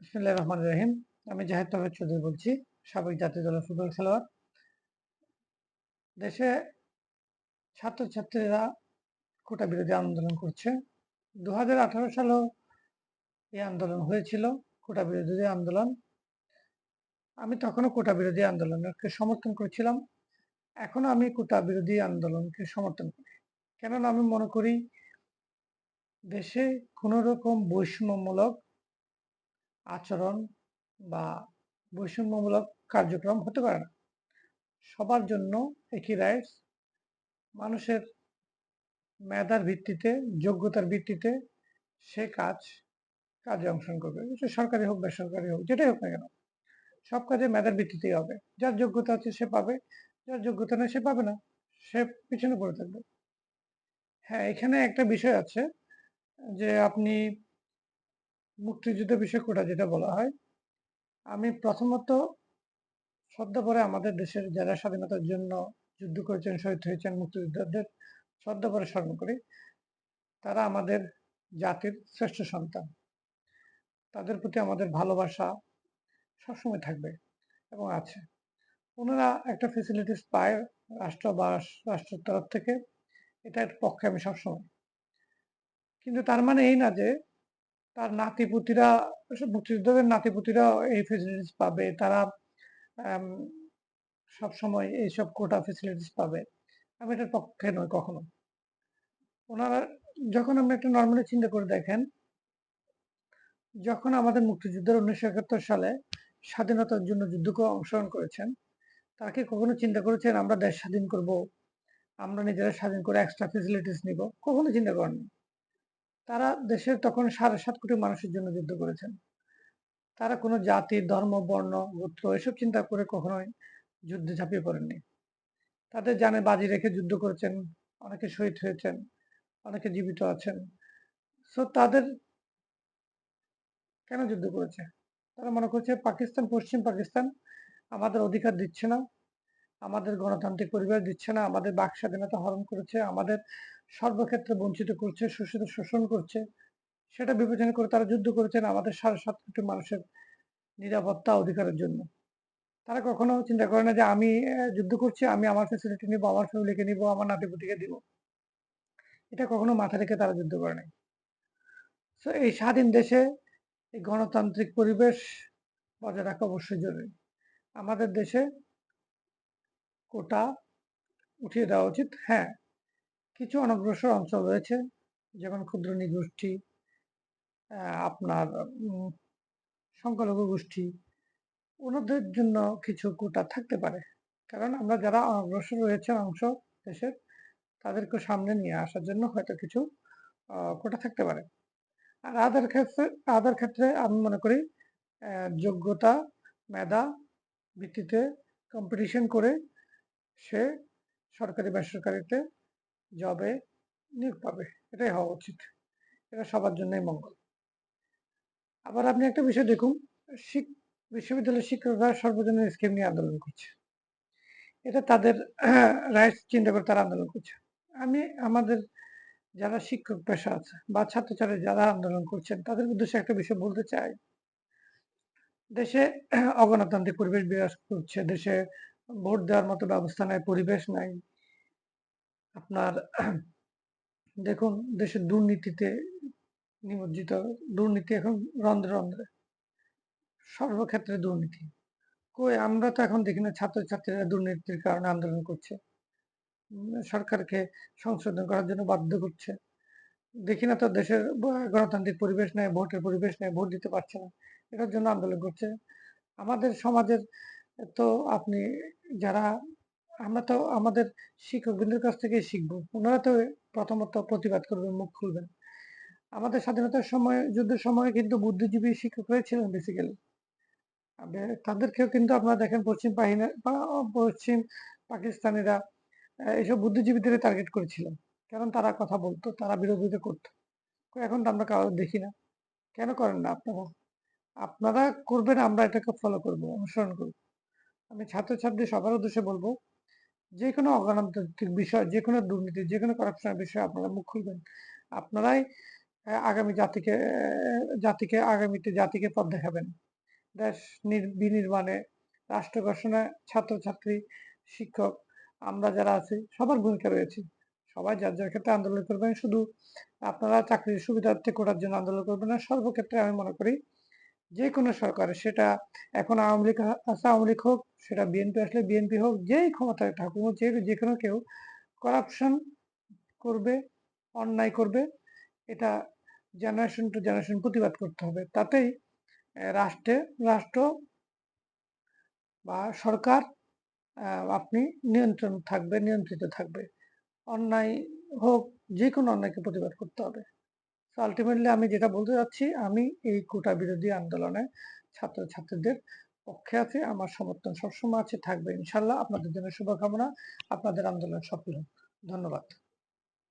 বিসমিল্লাহির রহমানির রহিম। আমি জাহেদ তৌহিদ চৌধুরী বলছি, সাবেক জাতীয় দলের ফুটবল খেলোয়াড়। দেশে ছাত্রছাত্রীরা কোটা বিরোধী আন্দোলন করছে। দু হাজার আঠারো সালেও এই আন্দোলন হয়েছিল, কোটা বিরোধী আন্দোলন। আমি তখনও কোটা বিরোধী আন্দোলনকে সমর্থন করেছিলাম। এখনও আমি কোটা বিরোধী আন্দোলনকে সমর্থন করি। কেননা আমি মনে করি, দেশে কোনো রকম বৈষম্যমূলক আচরণ বা বৈষম্যমূলক কার্যক্রম হতে পারে না। সবার জন্য একই রাইটস মানুষের মেধার ভিত্তিতে, যোগ্যতার ভিত্তিতে সে কাজ, কাজে অংশগ্রহণ করবে। সরকারি হোক, বেসরকারি হোক, যেটাই হোক না কেন, সব কাজে মেধার ভিত্তিতেই হবে। যার যোগ্যতা আছে সে পাবে, যার যোগ্যতা নেই সে পাবে না, সে পিছনে পড়ে থাকবে। হ্যাঁ এখানে একটা বিষয় আছে যে আপনি মুক্তিযুদ্ধ বিষয় কোটা যেটা বলা হয়, আমি প্রথমত শ্রদ্ধা পরে আমাদের দেশের যারা স্বাধীনতার জন্য যুদ্ধ করেছেন, শহীদ হয়েছেন মুক্তিযোদ্ধাদের শ্রদ্ধা পরে স্মরণ করি। তারা আমাদের জাতির শ্রেষ্ঠ সন্তান। তাদের প্রতি আমাদের ভালোবাসা সবসময় থাকবে এবং আছে। ওনারা একটা ফেসিলিটিস পায় রাষ্ট্র বা রাষ্ট্রের তরফ থেকে, এটার পক্ষে আমি সবসময়। কিন্তু তার মানে এই না যে তার নাতিপুতিরা মুক্তিযোদ্ধাদের নাতিপুতিরা এই ফেসিলিটিস পাবে। তারা সব সময় এইসব কোটা ফেসিলিটিস পাবে। আমি এটার পক্ষে নয় কখনো। ওনারা, যখন আমরা একটা নর্মালি চিন্তা করে দেখেন, যখন আমাদের মুক্তিযুদ্ধের উনিশশো একাত্তর সালে স্বাধীনতার জন্য যুদ্ধকে অংশগ্রহণ করেছেন, তাকে কখনো চিন্তা করেছেন, আমরা দেশ স্বাধীন করব, আমরা নিজেরা স্বাধীন করে এক্সট্রা ফেসিলিটিস নিব? কখনো চিন্তা করেননি। তারা দেশের তখন সাড়ে সাত কোটি মানুষের জন্য যুদ্ধ করেছেন। তারা কোনো জাতি, ধর্ম, বর্ণ, গোত্র এসব চিন্তা করে কখনোই যুদ্ধে ঝাঁপিয়ে পড়েননি। তাদের জানে বাজি রেখে যুদ্ধ করেছেন, অনেকে শহীদ হয়েছেন, অনেকে জীবিত আছেন। সো তাদের কেন যুদ্ধ করেছে? তারা মনে করছে পাকিস্তান, পশ্চিম পাকিস্তান আমাদের অধিকার দিচ্ছে না, আমাদের গণতান্ত্রিক পরিবেশ দিচ্ছে না, আমাদের বাক স্বাধীনতা হরণ করেছে, আমাদের সর্বক্ষেত্রে বঞ্চিত করছে, শোষিত, শোষণ করছে, সেটা বিবেচনা করে তারা যুদ্ধ করেছেন আমাদের সাড়ে সাত কোটি মানুষের নিরাপত্তা অধিকারের জন্য। তারা কখনো চিন্তা করে না যে আমি যুদ্ধ করছি, আমি আমার ফেসিলিটি নিব, আমার ফ্যামিলিকে নিব, আমার নাতিপুতিকে দিব। এটা কখনো মাথা রেখে তারা যুদ্ধ করে নাই। তো এই স্বাধীন দেশে এই গণতান্ত্রিক পরিবেশ বজায় রাখা অবশ্যই জরুরি। আমাদের দেশে কোটা উঠিয়ে দেওয়া উচিত হ্যাঁ। কিছু অনগ্রসর অঞ্চল রয়েছে, যেমন ক্ষুদ্র নিগোষ্ঠী আপনার সংখ্যালঘু গোষ্ঠী, ওনাদের জন্য কিছু কোটা থাকতে পারে। কারণ আমরা যারা অনগ্রসর রয়েছে অংশ দেশের, তাদেরকে সামনে নিয়ে আসার জন্য হয়তো কিছু কোটা থাকতে পারে। আর আদার ক্ষেত্রে আদার ক্ষেত্রে আমি মনে করি যোগ্যতা, মেধা ভিত্তিতে কম্পিটিশন করে সে সরকারি বেসরকারিতে জবে নিয়োগ পাবে, এটাই হওয়া উচিত। এটা সবার জন্যই মঙ্গল। আবার আপনি একটা বিষয় দেখুন, শিক, বিশ্ববিদ্যালয়ের শিক্ষকরা সর্বজনীন স্কিম নিয়ে আন্দোলন করছে। এটা তাদের রাইটস চিন্তা করে তারা আন্দোলন করছে। আমি, আমাদের যারা শিক্ষক পেশা আছে বা ছাত্রছাত্রী যারা আন্দোলন করছেন, তাদের উদ্দেশ্যে একটা বিষয় বলতে চাই। দেশে অগণতান্ত্রিক পরিবেশ বিরাজ করছে, দেশে ভোট দেওয়ার মতো ব্যবস্থা নাই, পরিবেশ নাই। আপনার দেখুন, দেশের দুর্নীতিতে নিমজ্জিত, দুর্নীতি এখন রন্ধ্রে রন্ধ্রে। সর্বক্ষেত্রে দুর্নীতি। কই, আমরা তো এখন দেখি না ছাত্রছাত্রীরা দুর্নীতির কারণে আন্দোলন করছে। সরকারকে সংশোধন করার জন্য বাধ্য করছে। দেখি না তো দেশের গণতান্ত্রিক পরিবেশ নেই, ভোটের পরিবেশ নেই, ভোট দিতে পারছে না। এটার জন্য আন্দোলন করছে। আমাদের সমাজের তো আপনি যারা আমরা তো আমাদের শিক্ষকবৃন্দের কাছ থেকেই শিখব। ওনারা তো প্রথমত প্রতিবাদ করবেন, মুখ খুলবেন। আমাদের স্বাধীনতার সময়, যুদ্ধের সময় কিন্তু বুদ্ধিজীবী শিক্ষক হয়েছিলেন বেসিক্যালি তাদেরকেও কিন্তু আপনারা দেখেন পশ্চিম বাহিনী পশ্চিম পাকিস্তানিরা এইসব বুদ্ধিজীবীদের টার্গেট করেছিলেন কারণ তারা কথা বলতো, তারা বিরোধিতা করতো। এখন তো আমরা কারও দেখি না। কেন করেন না আপনারা? আপনারা করবেন, আমরা এটাকে ফলো করব, অনুসরণ করব। আমি ছাত্রছাত্রী সবার উদ্দেশ্যে বলব যে কোনো অগণতান্ত্রিক বিষয় যে কোনো দুর্নীতি যে কোনো করাপশনের বিষয়ে আপনারা মুখ খুলবেন আপনারাই আগামী জাতিকে জাতিকে আগামীতে জাতিকে পথ দেখাবেন। দেশ নির বিনির্মাণে, রাষ্ট্র গঠনে ছাত্রছাত্রী, শিক্ষক আমরা যারা আছি সবার ভূমিকা রয়েছে। সবাই যার, যার ক্ষেত্রে আন্দোলন করবেন। শুধু আপনারা চাকরির সুবিধার্থে কোটার জন্য আন্দোলন করবেন না। সর্বক্ষেত্রে আমি মনে করি যেকোনো সরকার সেটা এখন আওয়ামী লীগ আছে আওয়ামী লীগ হোক, সেটা বিএনপি আসলে বিএনপি হোক, যেই ক্ষমতায় থাকুক যে যে কোনো কেউ করাপশন করবে, অন্যায় করবে এটা জেনারেশন টু জেনারেশন প্রতিবাদ করতে হবে। তাতেই রাষ্ট্রে রাষ্ট্র বা সরকার আপনি নিয়ন্ত্রণ থাকবে, নিয়ন্ত্রিত থাকবে। অন্যায় হোক, যে কোনো অন্যায়কে প্রতিবাদ করতে হবে। আল্টিমেটলি আমি যেটা বলতে চাচ্ছি, আমি এই কোটা বিরোধী আন্দোলনে ছাত্রছাত্রীদের পক্ষে আছে আমার সমর্থন সবসময় আছে, থাকবে ইনশাল্লাহ আপনাদের জন্য শুভকামনা। আপনাদের আন্দোলন সফল হোক। ধন্যবাদ।